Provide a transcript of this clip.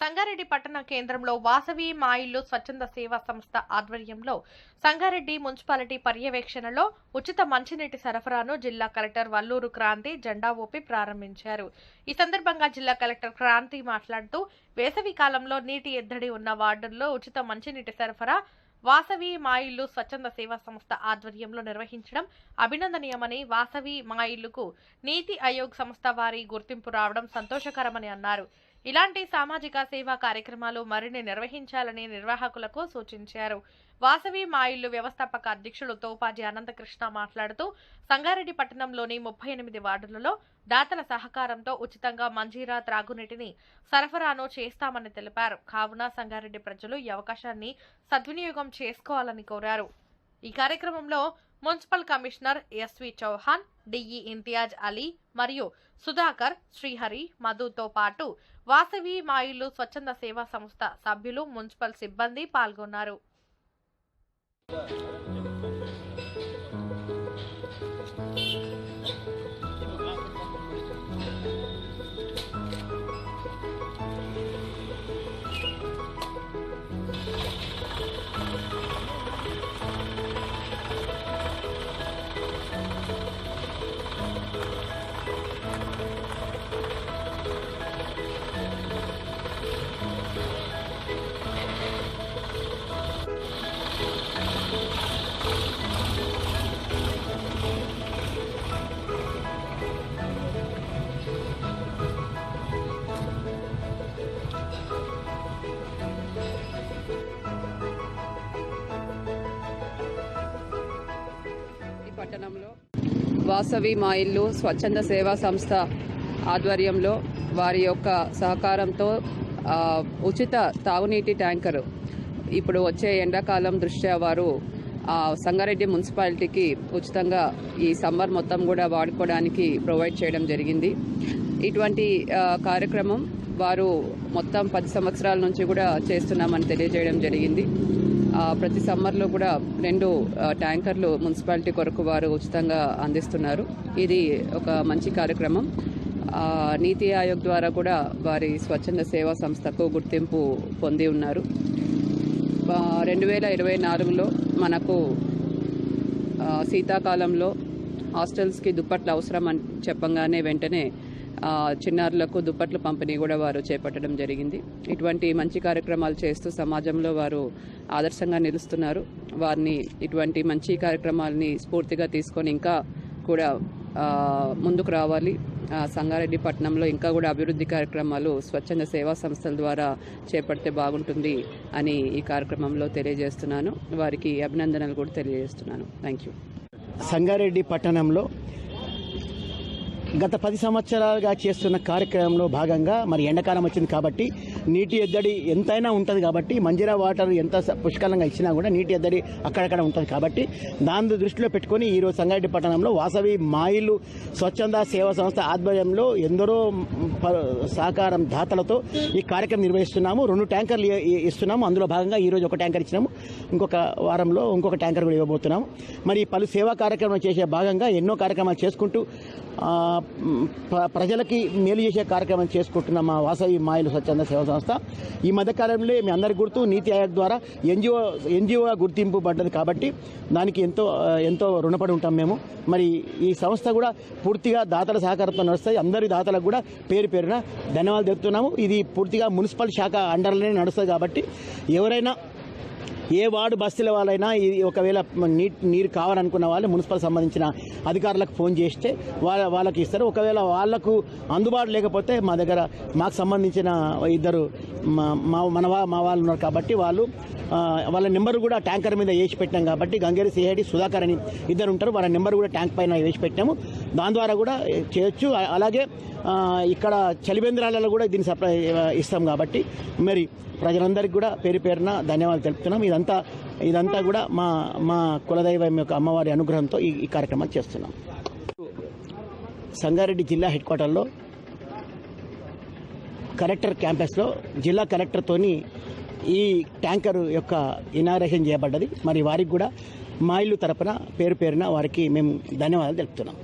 సంగారెడ్డి పట్టణ కేంద్రంలో వాసవి మా ఇల్లు స్వచ్ఛంద సేవా సంస్థ ఆధ్వర్యంలో సంగారెడ్డి మున్సిపాలిటీ పర్యవేక్షణలో ఉచిత మంచినీటి సరఫరాను జిల్లా కలెక్టర్ వల్లూరు క్రాంతి జెండా ఊపి ప్రారంభించారు. ఈ సందర్భంగా జిల్లా కలెక్టర్ క్రాంతి మాట్లాడుతూ వేసవి కాలంలో నీటి ఎద్దడి ఉన్న వార్డుల్లో ఉచిత మంచినీటి సరఫరా వాసవి మా ఇల్లు స్వచ్ఛంద సేవా సంస్థ ఆధ్వర్యంలో నిర్వహించడం అభినందనీయమని వాసవి మా ఇల్లుకు నీతి ఆయోగ్ సంస్థ వారి గుర్తింపు రావడం సంతోషకరమని అన్నారు. ఇలాంటి సామాజిక సేవా కార్యక్రమాలు మరిన్ని నిర్వహించాలని నిర్వాహకులకు సూచించారు. వాసవి మా వ్యవస్థాపక అధ్యక్షుడు తోపాజీ అనంతకృష్ణ మాట్లాడుతూ సంగారెడ్డి పట్టణంలోని ముప్పై ఎనిమిది వార్డులలో దాతల సహకారంతో ఉచితంగా మంజీరా త్రాగునీటిని సరఫరాను చేస్తామని తెలిపారు. కావున సంగారెడ్డి ప్రజలు ఈ అవకాశాన్ని సద్వినియోగం చేసుకోవాలని కోరారు. ఈ కార్యక్రమంలో municipal commissioner SV Chauhan DE Imtiaz Ali మరియు సుధాకర్ శ్రీహరి మధుతో పాటు వాసవి మా స్వచ్ఛంద సేవా సంస్థ సభ్యులు మున్సిపల్ సిబ్బంది పాల్గొన్నారు. పట్టణంలో. వాసవి మా ఇల్లు స్వచ్ఛంద సేవా సంస్థ ఆధ్వర్యంలో వారి యొక్క సహకారంతో ఉచిత తాగునీటి ట్యాంకర్. ఇప్పుడు వచ్చే ఎండాకాలం దృష్ట్యా వారు ఆ, సంగారెడ్డి మున్సిపాలిటీకి ఉచితంగా ఈ సమ్మర్ మొత్తం కూడా వాడుకోవడానికి ప్రొవైడ్ చేయడం జరిగింది. ఇటువంటి కార్యక్రమం వారు మొత్తం పది సంవత్సరాల నుంచి కూడా చేస్తున్నామని తెలియజేయడం జరిగింది. ప్రతి సమ్మర్లో కూడా రెండు ట్యాంకర్లు మున్సిపాలిటీ కొరకు వారు ఉచితంగా అందిస్తున్నారు. ఇది ఒక మంచి కార్యక్రమం. నీతి ఆయోగ్ ద్వారా కూడా వారి స్వచ్ఛంద సేవా సంస్థకు గుర్తింపు పొంది ఉన్నారు. రెండు వేల ఇరవై నాలుగులో మనకు శీతాకాలంలో హాస్టల్స్కి దుప్పట్లు అవసరం అని చెప్పంగానే వెంటనే చిన్నారులకు దుప్పట్లు పంపిణీ కూడా వారు చేపట్టడం జరిగింది. ఇటువంటి మంచి కార్యక్రమాలు చేస్తూ సమాజంలో వారు ఆదర్శంగా నిలుస్తున్నారు. వారిని ఇటువంటి మంచి కార్యక్రమాలని స్ఫూర్తిగా తీసుకొని ఇంకా కూడా ముందుకు రావాలి. సంగారెడ్డి పట్టణంలో ఇంకా కూడా అభివృద్ధి కార్యక్రమాలు స్వచ్ఛంద సేవా సంస్థల ద్వారా చేపడితే బాగుంటుంది అని ఈ కార్యక్రమంలో తెలియజేస్తున్నాను. వారికి అభినందనలు కూడా తెలియజేస్తున్నాను. థ్యాంక్ యూ సంగారెడ్డి పట్టణంలో గత పది సంవత్సరాలుగా చేస్తున్న కార్యక్రమంలో భాగంగా మరి ఎండాకాలం వచ్చింది కాబట్టి నీటి ఎద్దడి ఎంతైనా ఉంటుంది కాబట్టి మంజీరా వాటర్ ఎంత పుష్కలంగా ఇచ్చినా కూడా నీటి ఎద్దడి అక్కడక్కడ ఉంటుంది కాబట్టి దాని దృష్టిలో పెట్టుకొని ఈరోజు సంగారెడ్డి పట్టణంలో వాసవి మాయిలు స్వచ్ఛంద సేవా సంస్థ ఆధ్వర్యంలో ఎందరో ప- సహకారం దాతలతో ఈ కార్యక్రమం నిర్వహిస్తున్నాము. రెండు ట్యాంకర్లు ఇస్తున్నాము. అందులో భాగంగా ఈరోజు ఒక ట్యాంకర్ ఇచ్చినాము. ఇంకొక వారంలో ఇంకొక ట్యాంకర్ కూడా ఇవ్వబోతున్నాము. మరి పలు సేవా కార్యక్రమాలు చేసే భాగంగా ఎన్నో కార్యక్రమాలు చేసుకుంటూ ప్రజలకి మేలు చేసే కార్యక్రమం చేసుకుంటున్న మా వాసవి మాయలు స్వచ్ఛంద సేవా సంస్థ. ఈ మధ్యకాలంలో మీ అందరికి గుర్తు నీతి ఆయోగ్ ద్వారా ఎన్జిఓ ఎన్జిఓ గుర్తింపు పడ్డది కాబట్టి దానికి ఎంతో ఎంతో రుణపడి ఉంటాం మేము. మరి ఈ సంస్థ కూడా పూర్తిగా దాతల సహకారంతో నడుస్తుంది అందరి దాతలకు కూడా పేరు పేరున ధన్యవాదాలు తెలుపుతున్నాము. ఇది పూర్తిగా మున్సిపల్ శాఖ అండర్లోనే నడుస్తుంది కాబట్టి ఎవరైనా ఏ వార్డు బస్తీల వాళ్ళైనా ఇది ఒకవేళ నీట్ నీరు కావాలనుకున్న వాళ్ళు మున్సిపల్ సంబంధించిన అధికారులకు ఫోన్ చేస్తే వాళ్ళ వాళ్ళకి ఇస్తారు. ఒకవేళ వాళ్ళకు అందుబాటు లేకపోతే మా దగ్గర మాకు సంబంధించిన ఇద్దరు మా మా- మన మా వాళ్ళు ఉన్నారు కాబట్టి వాళ్ళు వాళ్ళ నెంబర్ కూడా ట్యాంకర్ మీద వేసి పెట్టాం కాబట్టి గంగేరి సిఐడి సుధాకర్ అని ఇద్దరు ఉంటారు. వాళ్ళ నెంబర్ కూడా ట్యాంక్ పైన వేసి పెట్టాము. దాని ద్వారా కూడా చేయొచ్చు. అలాగే ఇక్కడ చలివేంద్రాలలో కూడా దీన్ని సప్లై ఇస్తాం కాబట్టి మరి ప్రజలందరికీ కూడా పేరు పేరున ధన్యవాదాలు తెలుపుతున్నాం. ఇదంతా ఇదంతా కూడా మా మా కులదైవం యొక్క అమ్మవారి అనుగ్రహంతో ఈ ఈ కార్యక్రమాలు చేస్తున్నాం. సంగారెడ్డి జిల్లా హెడ్ క్వార్టర్లో కలెక్టర్ క్యాంపస్లో జిల్లా కలెక్టర్తోని ఈ ట్యాంకర్ యొక్క ఇనాగ్రేషన్ చేయబడ్డది. మరి వారికి కూడా మా ఇల్లు తరపున పేరు పేరున వారికి మేము ధన్యవాదాలు తెలుపుతున్నాం.